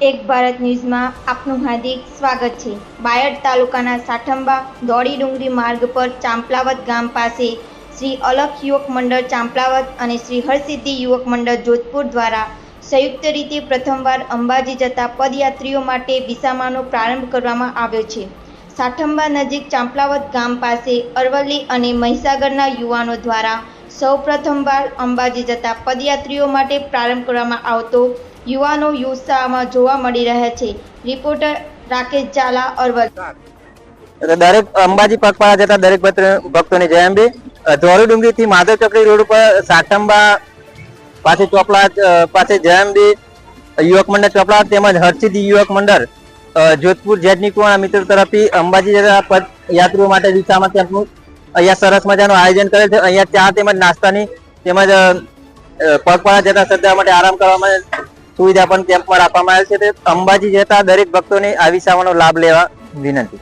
એક ભારત ન્યૂઝમાં આપનું હાર્દિક સ્વાગત છે. બાયડ તાલુકાના સાઠંબા દોડી ડુંગરી માર્ગ પર ચાંપલાવત ગામ પાસે શ્રી અલખ યુવક મંડળ ચાંપલાવત અને શ્રી હરસિદ્ધિ યુવક મંડળ જોધપુર દ્વારા સંયુક્ત રીતે પ્રથમવાર અંબાજી જતા પદયાત્રીઓ માટે વિસામાનો પ્રારંભ કરવામાં આવ્યો છે. સાઠંબા નજીક ચાંપલાવત ગામ પાસે અરવલ્લી અને મહીસાગરના યુવાનો દ્વારા સૌ પ્રથમવાર અંબાજી જતા પદયાત્રીઓ માટે પ્રારંભ કરવામાં આવતો યુવાનો ઉત્સાહમાં જોવા મળી રહ્યા છે. રિપોર્ટર રાકેશ ઝાલા અરવલ દરેક અંબાજી પગપાળા જતા દરેક ભક્તોની જય અંબે. ધોરી ડુંગરી થી માધવ ચકડી રોડ ઉપર સાઠંબા પાસે ચોપડા પાસે જય અંબે, યુવક મંડળ ચોપડા તેમજ હર્ષિદ યુવક મંડળ જોધપુર જેટની કુવાના મિત્રો તરફથી અંબાજી જતા પદ યાત્રીઓ માટે દિશામાં કેમ્પનું અહીંયા સરસ મજાનું આયોજન કરેલ છે. અહીંયા ચા તેમજ નાસ્તાની તેમજ પગપાળા જતા શ્રદ્ધા માટે આરામ કરવા માટે સુવિધા પણ કેમ્પમાં રાખવામાં આવેલ છે. અંબાજી જતા દરેક ભક્તોને આવી સેવાનો લાભ લેવા વિનંતી.